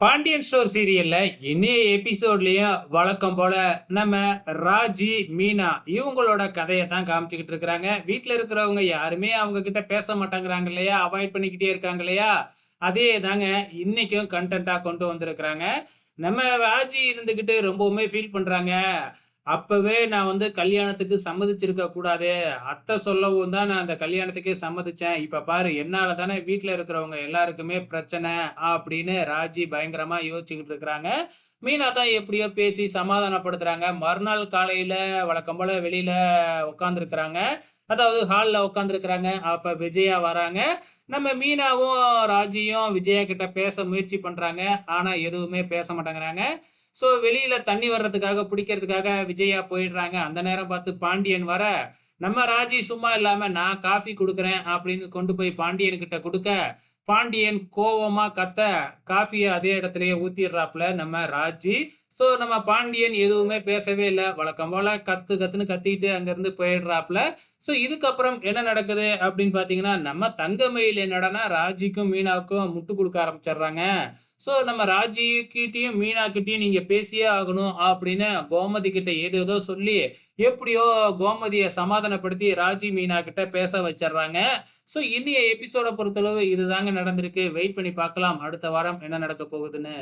Pandian store சீரியல்ல இனிய எபிசோட்லயும் வழக்கம் போல நம்ம ராஜி, மீனா இவங்களோட கதையை தான் காமிச்சுக்கிட்டு இருக்கிறாங்க. வீட்டுல இருக்கிறவங்க யாருமே அவங்க கிட்ட பேச மாட்டேங்கிறாங்க இல்லையா? அவாய்ட் பண்ணிக்கிட்டே இருக்காங்க இல்லையா? அதே தாங்க இன்னைக்கும் கண்டென்ட்டா கொண்டு வந்திருக்கிறாங்க. நம்ம ராஜி இருந்துகிட்டு ரொம்பவுமே ஃபீல் பண்றாங்க. அப்பவே நான் வந்து கல்யாணத்துக்கு சம்மதிச்சிருக்க கூடாது. அத்தை சொல்லவும் தான் நான் அந்த கல்யாணத்துக்கே சம்மதிச்சேன். இப்ப பாரு என்னால தானே வீட்டுல இருக்கிறவங்க எல்லாருக்குமே பிரச்சனை அப்படின்னு ராஜி பயங்கரமா யோசிச்சுக்கிட்டு இருக்கிறாங்க. மீனா தான் எப்படியோ பேசி சமாதானப்படுத்துறாங்க. மறுநாள் காலையில வழக்கம் போல வெளியில உட்காந்துருக்குறாங்க அதாவது ஹாலில் உட்காந்துருக்குறாங்க அப்போ விஜயா வராங்க. நம்ம மீனாவும், ராஜியும் விஜயா கிட்ட பேச முயற்சி பண்ணுறாங்க ஆனால் எதுவுமே பேச மாட்டேங்கிறாங்க. ஸோ வெளியில் தண்ணி வர்றதுக்காக, பிடிக்கிறதுக்காக விஜயா போயிடுறாங்க. அந்த நேரம் பார்த்து பாண்டியன் வர, நம்ம ராஜி சும்மா இல்லாமல் நான் காஃபி கொடுக்குறேன் அப்படின்னு கொண்டு போய் பாண்டியன் கொடுக்க பாண்டியன் கோவமா கத்த, காஃபியை அதே இடத்துலயே ஊத்திடுறாப்புல நம்ம ராஜி. ஸோ நம்ம பாண்டியன் எதுவுமே பேசவே இல்லை வழக்கம் போல கத்து கத்துன்னு கத்திட்டு அங்கேருந்து போயிடுறாப்புல. ஸோ இதுக்கப்புறம் என்ன நடக்குது அப்படின்னு பார்த்தீங்கன்னா, நம்ம தங்கமயில் என்னடான்னா ராஜிக்கும், மீனாவுக்கும் முட்டு கொடுக்க ஆரம்பிச்சிடுறாங்க ஸோ நம்ம ராஜிக்கிட்டையும் கிட்டயும், மீனா பேசியே ஆகணும் அப்படின்னு கோமதி கிட்ட ஏதோ சொல்லி, எப்படியோ கோமதியை சமாதானப்படுத்தி ராஜி, மீனா கிட்ட பேச வச்சிடுறாங்க ஸோ இன்னைய எபிசோட பொறுத்தளவு இதுதாங்க நடந்திருக்கு. வெயிட் பண்ணி பார்க்கலாம். அடுத்த வாரம் என்ன நடக்கப் போகுதுன்னு.